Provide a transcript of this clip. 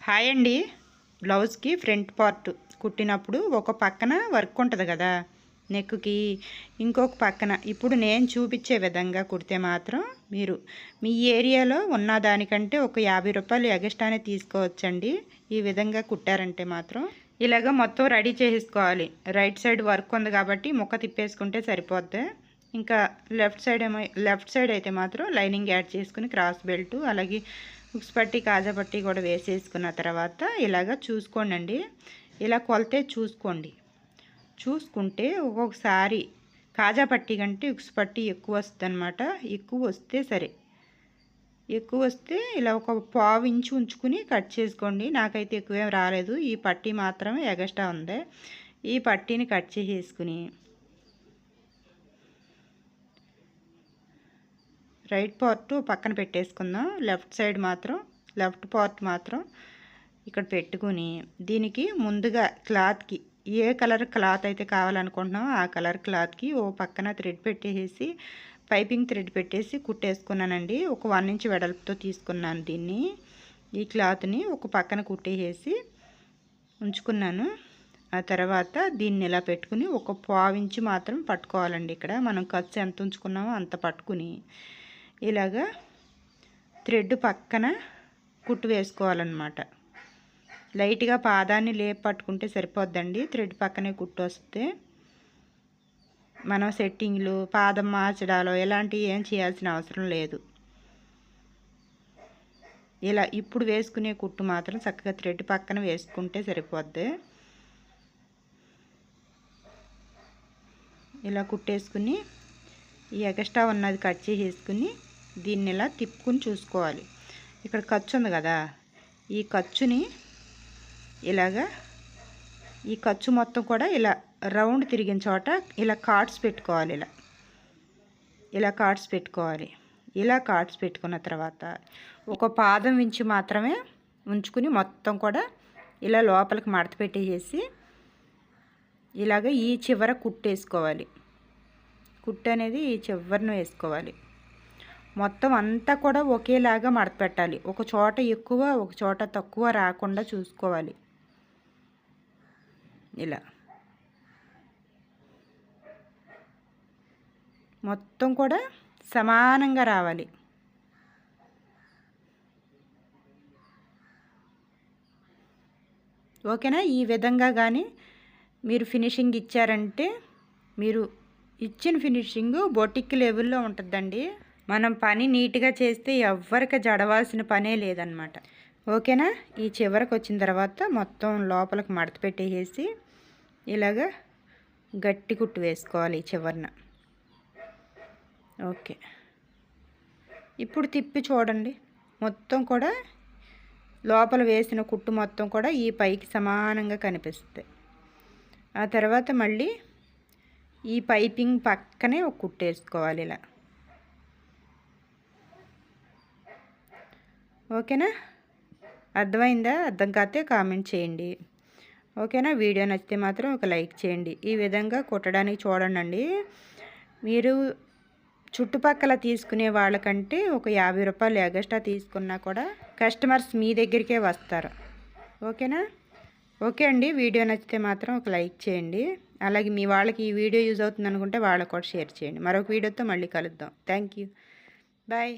Hi అండి. బ్లౌజ్కి front part కుట్టినప్పుడు ఒక పక్కన వర్క్ ఉంటుంది కదా నెక్కి ఇంకొక పక్కన. ఇప్పుడు నేను చూపించే విధంగా కుడితే మాత్రం మీరు మీ ఏరియాలో ఉన్న దానికంటే ఒక యాభై రూపాయలు ఎగస్ట్రానే తీసుకోవచ్చండి. ఈ విధంగా కుట్టారంటే మాత్రం ఇలాగ మొత్తం రెడీ చేసేసుకోవాలి. రైట్ సైడ్ వర్క్ ఉంది కాబట్టి ముక్క తిప్పేసుకుంటే సరిపోద్ది. ఇంకా లెఫ్ట్ సైడ్ ఏమో లెఫ్ట్ సైడ్ అయితే మాత్రం లైనింగ్ యాడ్ చేసుకుని క్రాస్ బెల్ట్ అలాగే ఉక్స్ పట్టి కాజా పట్టి కూడా వేసేసుకున్న తర్వాత ఇలాగ చూసుకోండి ఇలా కొలితే చూసుకోండి. చూసుకుంటే ఒక్కొక్కసారి కాజా పట్టి కంటే ఉక్స్ పట్టి ఎక్కువ వస్తుంది అనమాట ఎక్కువ వస్తే సరే. ఎక్కువ వస్తే ఇలా ఒక పావు ఇంచు ఉంచుకుని కట్ చేసుకోండి. నాకైతే ఎక్కువేం రాలేదు. ఈ పట్టి మాత్రమే ఎగస్ట్రా ఉంది. ఈ పట్టీని కట్ చేసేసుకుని రైట్ పార్ట్ పక్కన పెట్టేసుకుందాం. లెఫ్ట్ సైడ్ మాత్రం లెఫ్ట్ పార్ట్ మాత్రం ఇక్కడ పెట్టుకుని దీనికి ముందుగా క్లాత్కి ఏ కలర్ క్లాత్ అయితే కావాలనుకుంటున్నామో ఆ కలర్ క్లాత్కి ఓ పక్కన థ్రెడ్ పెట్టేసి పైపింగ్ థ్రెడ్ పెట్టేసి కుట్టేసుకున్నానండి. ఒక వన్ ఇంచ్ వెడల్పుతో తీసుకున్నాను దీన్ని. ఈ క్లాత్ని ఒక పక్కన కుట్టేసి ఉంచుకున్నాను. ఆ తర్వాత దీన్ని ఇలా పెట్టుకుని ఒక పావించి మాత్రం పట్టుకోవాలండి ఇక్కడ. మనం ఖర్చు ఎంత ఉంచుకున్నామో అంత పట్టుకుని. ఇలాగా థ్రెడ్ పక్కన కుట్టు వేసుకోవాలన్నమాట. లైట్గా పాదాన్ని లేపు పట్టుకుంటే సరిపోద్దండి. థ్రెడ్ పక్కనే కుట్టు వస్తే మనం సెట్టింగ్లు పాదం మార్చడాలో ఎలాంటివి ఏం చేయాల్సిన అవసరం లేదు. ఇలా ఇప్పుడు వేసుకునే కుట్టు మాత్రం చక్కగా థ్రెడ్ పక్కన వేసుకుంటే సరిపోద్ది. ఇలా కుట్టేసుకుని ఈ ఎగస్ట్రా ఉన్నది కట్ చేసేసుకుని దీన్ని ఇలా తిప్పుకుని చూసుకోవాలి. ఇక్కడ ఖర్చు ఉంది కదా. ఈ ఖర్చుని ఇలాగా ఈ ఖర్చు మొత్తం కూడా ఇలా రౌండ్ తిరిగిన చోట ఇలా కార్డ్స్ పెట్టుకోవాలి ఇలా. ఇలా కార్డ్స్ పెట్టుకోవాలి. ఇలా కార్డ్స్ పెట్టుకున్న తర్వాత ఒక పాదం వించి మాత్రమే ఉంచుకుని మొత్తం కూడా ఇలా లోపలికి మడత పెట్టేసేసి ఇలాగ ఈ చివర కుట్టేసుకోవాలి. కుట్టు అనేది ఈ చివరను వేసుకోవాలి. మొత్తం అంతా కూడా ఒకేలాగా మడత పెట్టాలి ఒక చోట ఎక్కువ ఒక చోట తక్కువ రాకుండా చూసుకోవాలి. ఇలా. మొత్తం కూడా సమానంగా రావాలి. ఓకేనా? ఈ విధంగా కానీ మీరు ఫినిషింగ్ ఇచ్చారంటే మీరు ఇచ్చిన ఫినిషింగ్ బొటిక్ లెవెల్లో ఉంటుందండి. మనం పని నీట్గా చేస్తే ఎవ్వరికి జడవాల్సిన పనే లేదనమాట. ఓకేనా? ఈ చివరికి వచ్చిన తర్వాత మొత్తం లోపలికి మడత పెట్టేసి ఇలాగ గట్టి కుట్టు వేసుకోవాలి ఈ చివరిన. ఓకే. ఇప్పుడు తిప్పి చూడండి. మొత్తం కూడా లోపల వేసిన కుట్టు మొత్తం కూడా ఈ పైకి సమానంగా కనిపిస్తుంది. ఆ తర్వాత మళ్ళీ ఈ పైపింగ్ పక్కనే ఒక కుట్టు వేసుకోవాలి ఇలా. ఓకేనా? అర్థమైందా? అర్థం కాతే కామెంట్ చేయండి. ఓకేనా? వీడియో నచ్చితే మాత్రం ఒక లైక్ చేయండి. ఈ విధంగా కుట్టడానికి చూడండి మీరు చుట్టుపక్కల తీసుకునే వాళ్ళకంటే ఒక యాభై రూపాయలు ఎగస్ట్రా తీసుకున్నా కూడా కస్టమర్స్ మీ దగ్గరికే వస్తారు. ఓకేనా? ఓకే అండి. వీడియో నచ్చితే మాత్రం ఒక లైక్ చేయండి. అలాగే మీ వాళ్ళకి ఈ వీడియో యూజ్ అవుతుంది అనుకుంటే వాళ్ళకు కూడా షేర్ చేయండి. మరొక వీడియోతో మళ్ళీ కలుద్దాం. Thank you. బాయ్.